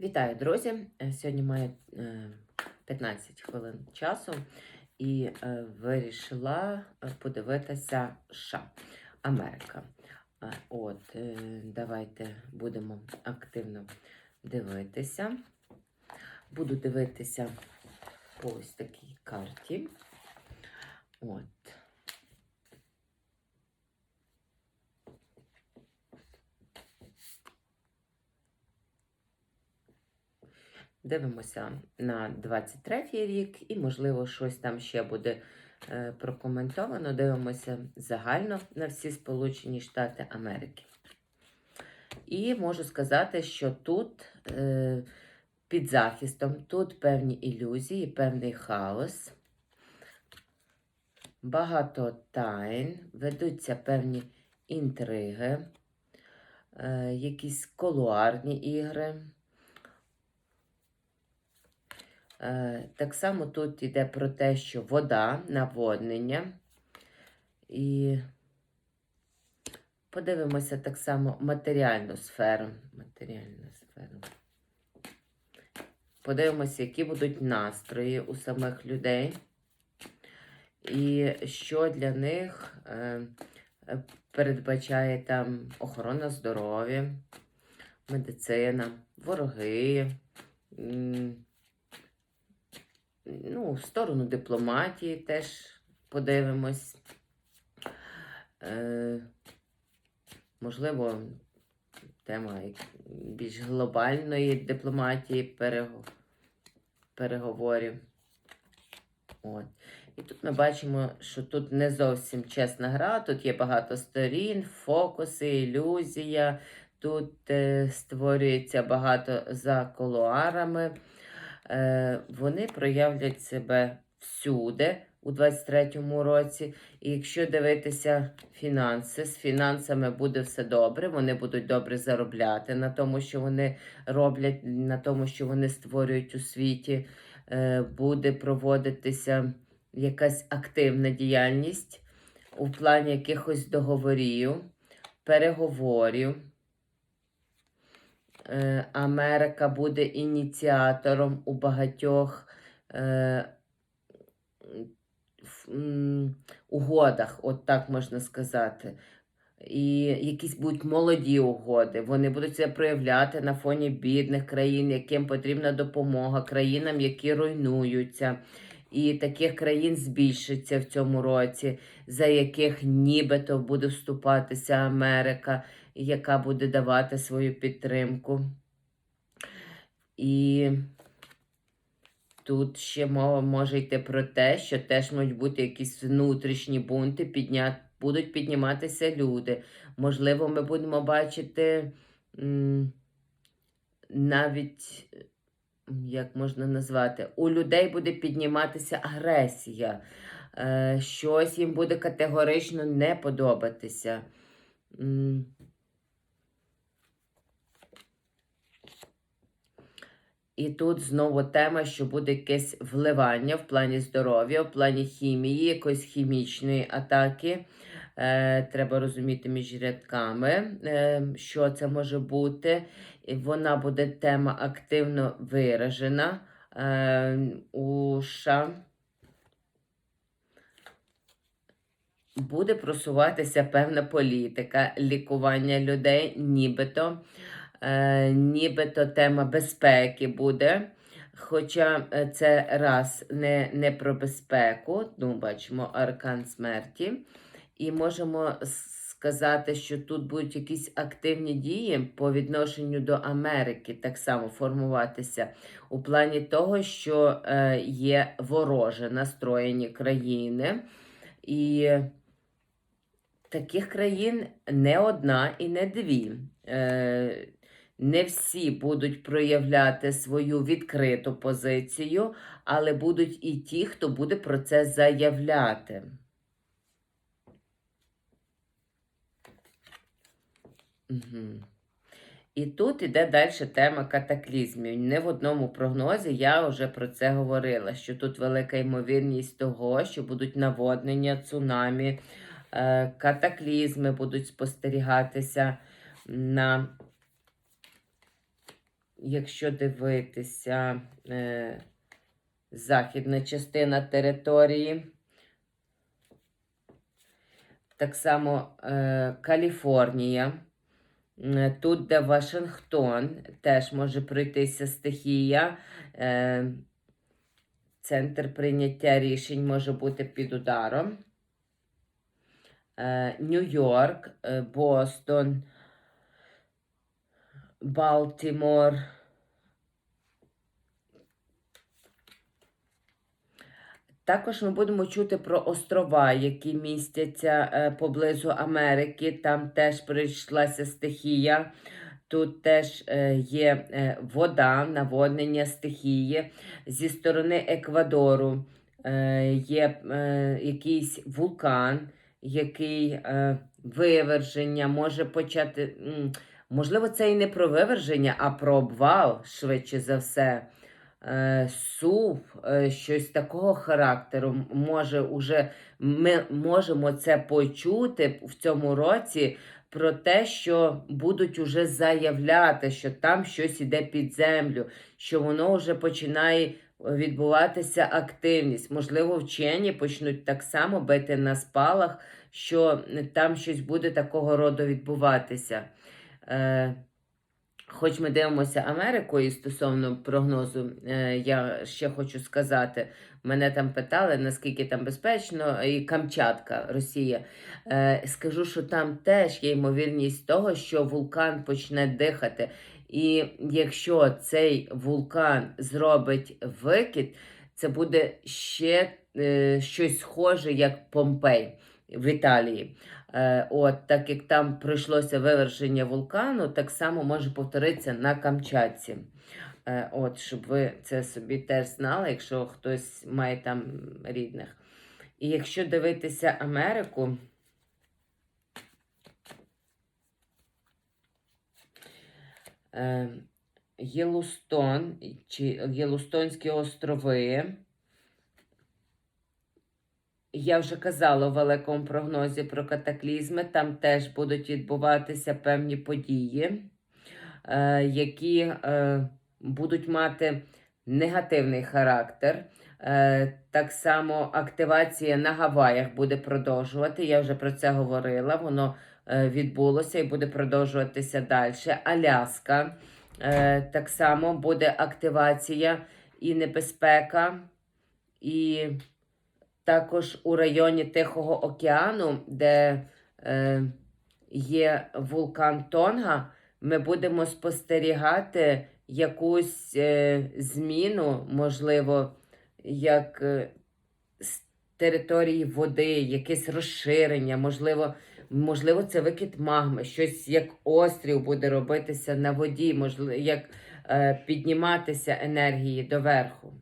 Вітаю, друзі! Е, Сьогодні маю е, 15 хвилин часу і е, вирішила е, подивитися США, Америка. Е, От, е, давайте будемо активно дивитися. Буду дивитися по ось такій карті. От. Дивимося на 23 рік, і, можливо, щось там ще буде е, прокоментовано. Дивимося загально на всі Сполучені Штати Америки. І можу сказати, що тут е, під захистом, тут певні ілюзії, певний хаос, багато тайн, ведуться певні інтриги, е, якісь колуарні ігри. Е, Так само тут йде про те, що вода, наводнення. І подивимося так само матеріальну сферу. Матеріальну сферу. Подивимося, які будуть настрої у самих людей. І що для них е, е, передбачає там охорона здоров'я, медицина, вороги. Ну, в сторону дипломатії теж подивимось. Е, можливо, тема більш глобальної дипломатії, перего- переговорів. От. І тут ми бачимо, що тут не зовсім чесна гра, тут є багато сторін, фокуси, ілюзія, тут е, створюється багато за колуарами. Е, вони проявлять себе всюди у 23-му році. І якщо дивитися фінанси, з фінансами буде все добре, вони будуть добре заробляти на тому, що вони роблять, на тому, що вони створюють у світі, Е, буде проводитися якась активна діяльність у плані якихось договорів, переговорів. Е, Америка буде ініціатором у багатьох е, угодах, от так можна сказати. І якісь будуть молоді угоди. Вони будуть це проявляти на фоні бідних країн, яким потрібна допомога, країнам, які руйнуються. І таких країн збільшиться в цьому році, за яких нібито буде вступатися Америка яка буде давати свою підтримку. І тут ще мова може йти про те, що теж можуть бути якісь внутрішні бунти, підня... будуть підніматися люди. Можливо, ми будемо бачити м, навіть, як можна назвати, у людей буде підніматися агресія. Е, щось їм буде категорично не подобатися. І тут знову тема, що буде якесь вливання в плані здоров'я, в плані хімії, якоїсь хімічної атаки. Е, треба розуміти між рядками, е, що це може бути. І вона буде тема активно виражена е, у США. Буде просуватися певна політика лікування людей, нібито е, нібито тема безпеки буде. Хоча е, це раз не, не про безпеку, ну, бачимо аркан смерті. І можемо сказати, що тут будуть якісь активні дії по відношенню до Америки, так само формуватися у плані того, що е, є вороже настроєні країни. І таких країн не одна і не дві. Е, не всі будуть проявляти свою відкриту позицію, але будуть і ті, хто буде про це заявляти. Угу. І тут іде далі тема катаклізмів. Не в одному прогнозі я вже про це говорила, що тут велика ймовірність того, що будуть наводнення, цунамі, е, катаклізми будуть спостерігатися на якщо дивитися е, західна частина території, так само е, Каліфорнія. Тут, де Вашингтон, теж може пройтися стихія. Е, Центр прийняття рішень може бути під ударом. Е, Нью-Йорк, е, Бостон, Балтімор. Також ми будемо чути про острова, які містяться е, поблизу Америки. Там теж прийшлася стихія. Тут теж е, є е, вода, наводнення стихії. Зі сторони Еквадору є якийсь вулкан, який виверження може почати. Можливо, це і не про виверження, а про обвал, швидше за все. Е, сув, е, щось такого характеру. Може, уже ми можемо це почути в цьому році про те, що будуть уже заявляти, що там щось іде під землю, що воно вже починає відбуватися активність. Можливо, вчені почнуть так само бити на спалах, що там щось буде такого роду відбуватися. Е, Хоч ми дивимося Америку і стосовно прогнозу, е, я ще хочу сказати, мене там питали, наскільки там безпечно, і Камчатка, Росія. Е, Скажу, що там теж є ймовірність того, що вулкан почне дихати. І якщо цей вулкан зробить викид, це буде ще е, щось схоже, як Помпей в Італії. Е, От, так як там пройшлося виверження вулкану, так само може повторитися на Камчатці. Е, От, щоб ви це собі теж знали, якщо хтось має там рідних. І якщо дивитися Америку, е, Єлустон чи Єлустонські острови. Я вже казала у великому прогнозі про катаклізми. Там теж будуть відбуватися певні події, е, які е, будуть мати негативний характер. Е, так само активація на Гаваях буде продовжувати. Я вже про це говорила. Воно відбулося і буде продовжуватися далі. Аляска. Так само буде активація і небезпека, і також у районі Тихого океану, де е, є вулкан Тонга, ми будемо спостерігати якусь е, зміну, можливо, як е, з території води, якесь розширення, можливо, можливо, це викид магми, щось як острів буде робитися на воді, можливо, як е, підніматися енергії доверху.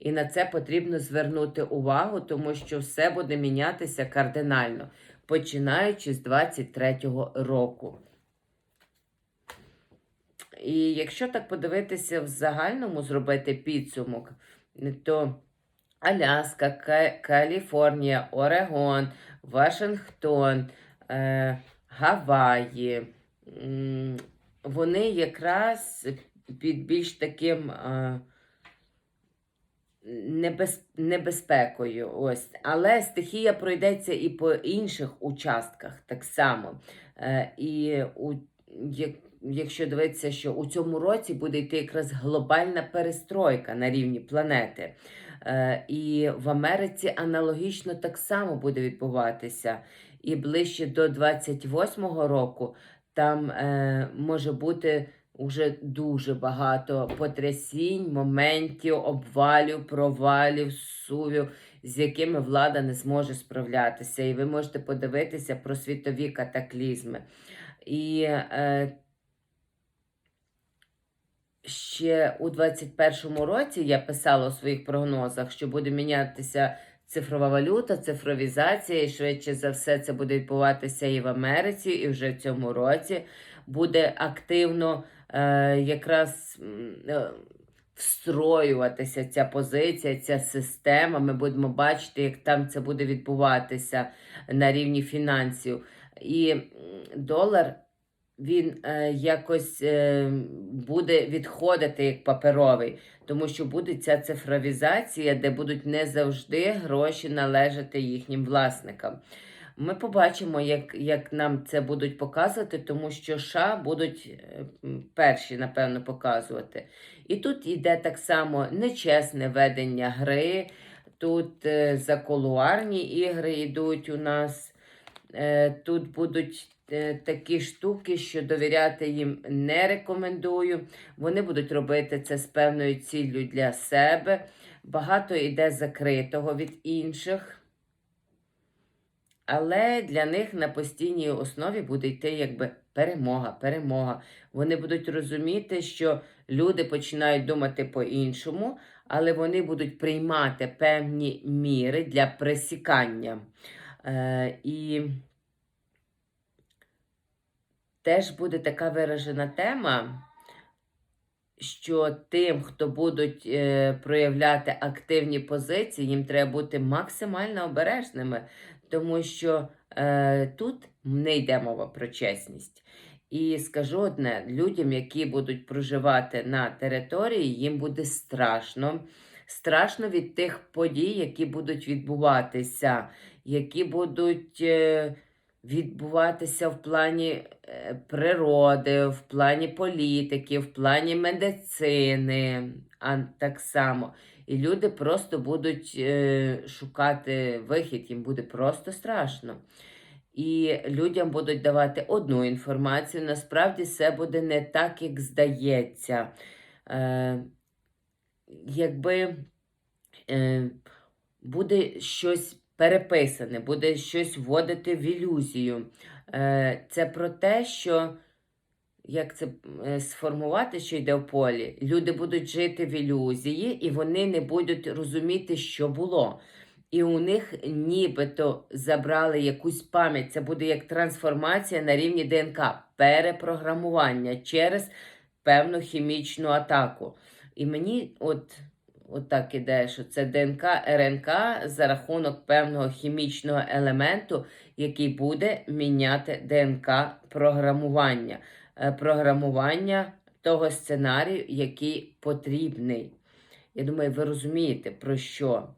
І на це потрібно звернути увагу, тому що все буде мінятися кардинально, починаючи з 23-го року. І якщо так подивитися в загальному, зробити підсумок, то Аляска, Каліфорнія, Орегон, Вашингтон, е, Гаваї, вони якраз під більш таким. Небез... небезпекою. Ось. Але стихія пройдеться і по інших участках так само. Е, і у... як... якщо дивитися, що у цьому році буде йти якраз глобальна перестройка на рівні планети. Е, і в Америці аналогічно так само буде відбуватися. І ближче до 28-го року там е, може бути уже дуже багато потрясінь, моментів, обвалів, провалів, сувів, з якими влада не зможе справлятися. І ви можете подивитися про світові катаклізми. І е, ще у 21-му році я писала у своїх прогнозах, що буде мінятися цифрова валюта, цифровізація, і швидше за все це буде відбуватися і в Америці, і вже в цьому році буде активно е, якраз е, встроюватися ця позиція, ця система. Ми будемо бачити, як там це буде відбуватися на рівні фінансів. І долар він е, якось е, буде відходити як паперовий, тому що буде ця цифровізація, де будуть не завжди гроші належати їхнім власникам. Ми побачимо, як, як нам це будуть показувати, тому що США будуть е, перші, напевно, показувати. І тут йде так само нечесне ведення гри. Тут е, заколуарні ігри йдуть у нас. Е, тут будуть е, такі штуки, що довіряти їм не рекомендую. Вони будуть робити це з певною ціллю для себе. Багато йде закритого від інших. Але для них на постійній основі буде йти якби перемога, перемога. Вони будуть розуміти, що люди починають думати по-іншому, але вони будуть приймати певні міри для пресікання. Е, і теж буде така виражена тема, що тим, хто будуть е, проявляти активні позиції, їм треба бути максимально обережними, тому що е, тут не йде мова про чесність. І скажу одне: людям, які будуть проживати на території, їм буде страшно. Страшно від тих подій, які будуть відбуватися, які будуть е, відбуватися в плані е, природи, в плані політики, в плані медицини, а так само. І люди просто будуть е, шукати вихід, їм буде просто страшно. І людям будуть давати одну інформацію. Насправді все буде не так, як здається. Е, якби е, буде щось переписане, буде щось вводити в ілюзію. Е, це про те, що як це е, сформувати, що йде в полі, люди будуть жити в ілюзії, і вони не будуть розуміти, що було. І у них нібито забрали якусь пам'ять. Це буде як трансформація на рівні ДНК, перепрограмування через певну хімічну атаку. І мені от, от іде, що це ДНК, РНК за рахунок певного хімічного елементу, який буде міняти ДНК програмування, Е, програмування того сценарію, який потрібний. Я думаю, ви розумієте, про що.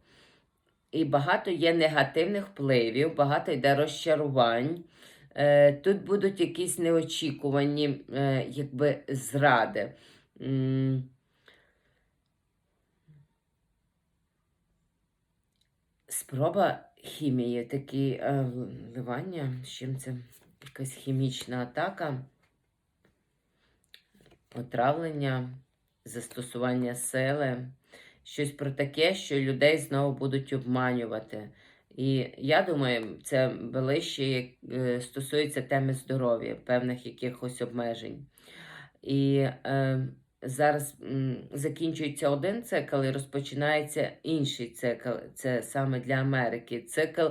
І багато є негативних впливів, багато йде розчарувань. Е, Тут будуть якісь неочікувані е, якби, зради. Спроба хімії, такі е, вливання, з чим це якась хімічна атака, отравлення, застосування сили, щось про таке, що людей знову будуть обманювати. І я думаю, це ближче як, е, стосується теми здоров'я, певних якихось обмежень. І е, зараз закінчується один цикл і розпочинається інший цикл. Це саме для Америки. Цикл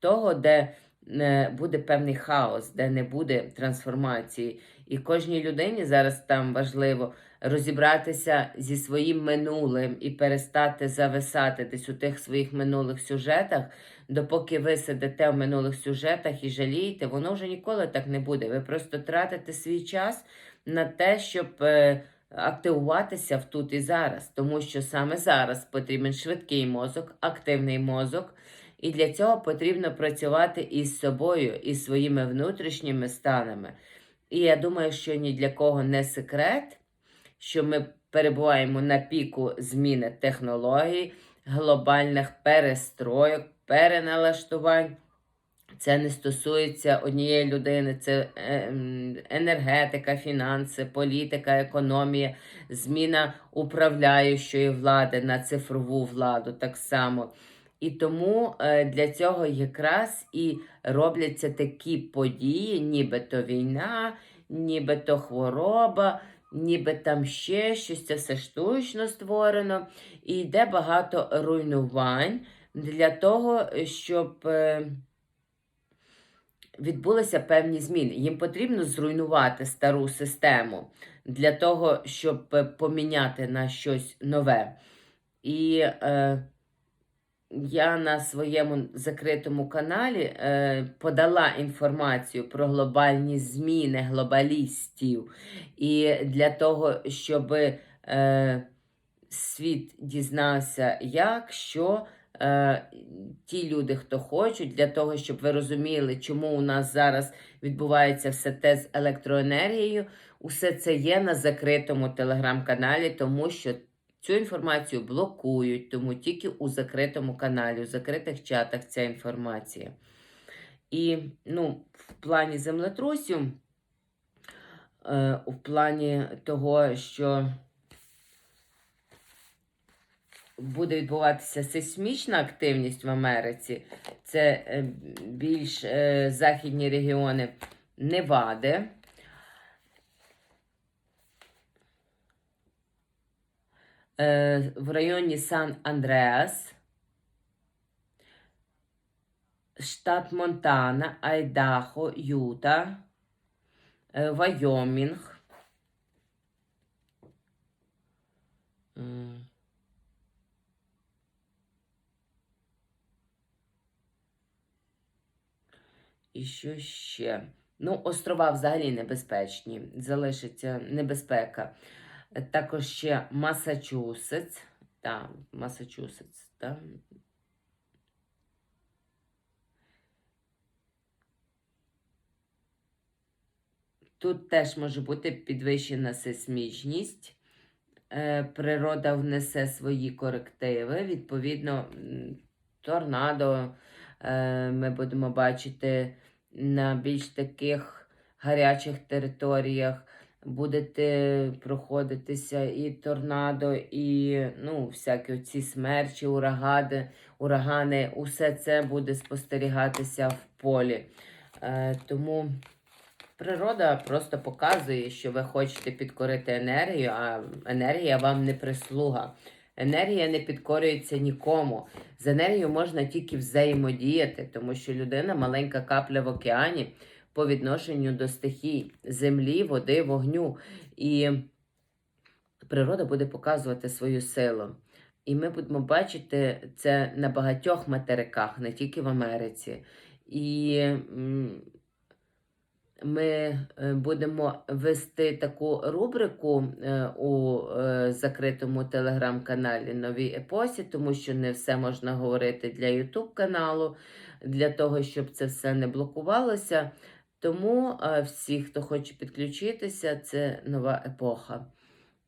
того, де е, буде певний хаос, де не буде трансформації. І кожній людині зараз там важливо розібратися зі своїм минулим і перестати зависати десь у тих своїх минулих сюжетах. Допоки ви сидите в минулих сюжетах і жалієте, воно вже ніколи так не буде. Ви просто тратите свій час на те, щоб е, активуватися в тут і зараз, тому що саме зараз потрібен швидкий мозок, активний мозок. І для цього потрібно працювати із собою, із своїми внутрішніми станами. І я думаю, що ні для кого не секрет, що ми перебуваємо на піку зміни технологій, глобальних перестройок, переналаштувань. Це не стосується однієї людини, це е, енергетика, фінанси, політика, економія, зміна управляючої влади на цифрову владу так само. І тому е, для цього якраз і робляться такі події, нібито війна, нібито хвороба, ніби там ще щось, це все штучно створено. І йде багато руйнувань для того, щоб. Відбулися певні зміни. Їм потрібно зруйнувати стару систему для того, щоб е, поміняти на щось нове. І е, я на своєму закритому каналі е, подала інформацію про глобальні зміни глобалістів. І для того, щоб е, світ дізнався, як, що. Е, ті люди, хто хочуть, для того, щоб ви розуміли, чому у нас зараз відбувається все те з електроенергією, усе це є на закритому телеграм-каналі, тому що цю інформацію блокують, тому тільки у закритому каналі, у закритих чатах ця інформація. І ну, в плані землетрусів, е, в плані того, що буде відбуватися сейсмічна активність в Америці, це е, більш е, західні регіони Невади. Е, в районі Сан-Андреас, штат Монтана, Айдахо, Юта, е, Вайомінг. І що ще? Ну, острова взагалі небезпечні, залишиться небезпека. Також ще Масачусетс. Так, Масачусетс, так. Тут теж може бути підвищена сейсмічність. Е, Природа внесе свої корективи. Відповідно, торнадо е, ми будемо бачити на більш таких гарячих територіях. Будете проходитися і торнадо, і ну, всякі ці смерчі, урагани, урагани, усе це буде спостерігатися в полі. Е, тому природа просто показує, що ви хочете підкорити енергію, а енергія вам не прислуга. Енергія не підкорюється нікому. З енергією можна тільки взаємодіяти, тому що людина маленька капля в океані по відношенню до стихій землі, води, вогню. І природа буде показувати свою силу. І ми будемо бачити це на багатьох материках, не тільки в Америці. І ми е, будемо вести таку рубрику е, у е, закритому телеграм-каналі Новій Епосі, тому що не все можна говорити для Ютуб каналу, для того, щоб це все не блокувалося. Тому всі, хто хоче підключитися, це нова епоха.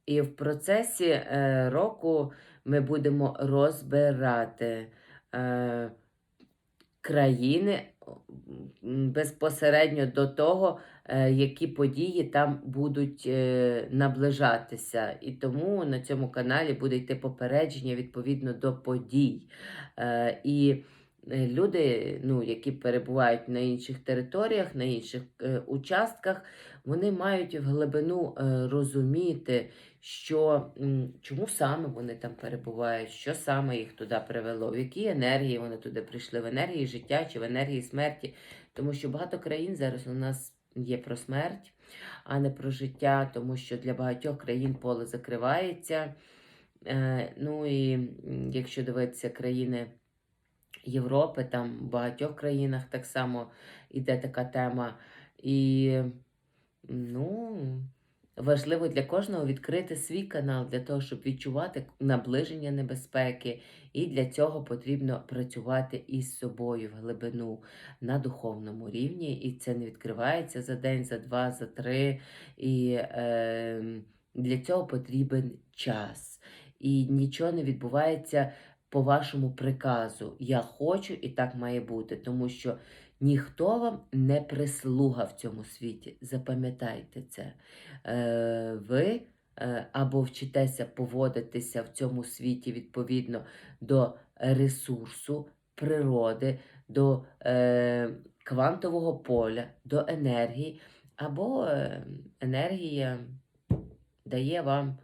І в процесі року ми будемо розбирати країни безпосередньо до того, е, які події там будуть е, наближатися. І тому на цьому каналі буде йти попередження відповідно до подій. Е, І люди, ну, які перебувають на інших територіях, на інших участках, вони мають в глибину розуміти, що чому саме вони там перебувають, що саме їх туди привело, в якій енергії вони туди прийшли, в енергії життя чи в енергії смерті. Тому що багато країн зараз у нас є про смерть, а не про життя, тому що для багатьох країн поле закривається. Е, ну і якщо дивитися країни Європи, там в багатьох країнах так само іде така тема. І ну, важливо для кожного відкрити свій канал для того, щоб відчувати наближення небезпеки. І для цього потрібно працювати із собою в глибину на духовному рівні. І це не відкривається за день, за два, за три. І е, для цього потрібен час. І нічого не відбувається по вашому приказу. Я хочу і так має бути, тому що ніхто вам не прислуга в цьому світі. Запам'ятайте це. Е, ви е, або вчитеся поводитися в цьому світі відповідно до ресурсу, природи, до е, квантового поля, до енергії, або е, енергія дає вам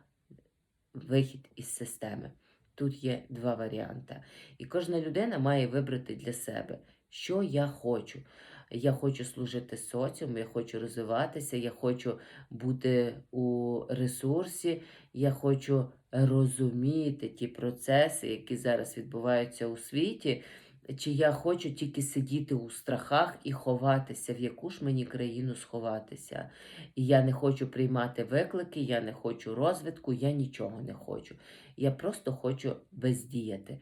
вихід із системи. Тут є два варіанти. І кожна людина має вибрати для себе, що я хочу. Я хочу служити соціуму, я хочу розвиватися, я хочу бути у ресурсі, я хочу розуміти ті процеси, які зараз відбуваються у світі. Чи я хочу тільки сидіти у страхах і ховатися, в яку ж мені країну сховатися? І я не хочу приймати виклики, я не хочу розвитку, я нічого не хочу. Я просто хочу бездіяти.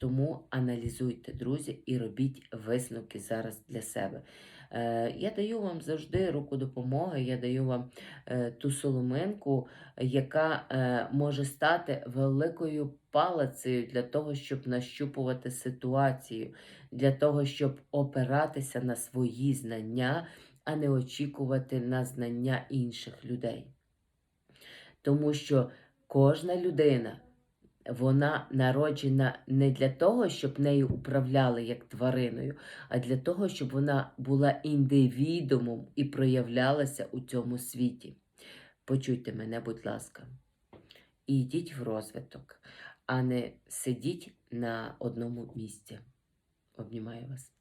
Тому аналізуйте, друзі, і робіть висновки зараз для себе. Е, я даю вам завжди руку допомоги, я даю вам е, ту соломинку, яка е, може стати великою палицею для того, щоб нащупувати ситуацію, для того, щоб опиратися на свої знання, а не очікувати на знання інших людей. Тому що кожна людина вона народжена не для того, щоб нею управляли як твариною, а для того, щоб вона була індивідумом і проявлялася у цьому світі. Почуйте мене, будь ласка, і йдіть в розвиток, а не сидіть на одному місці. Обнімаю вас.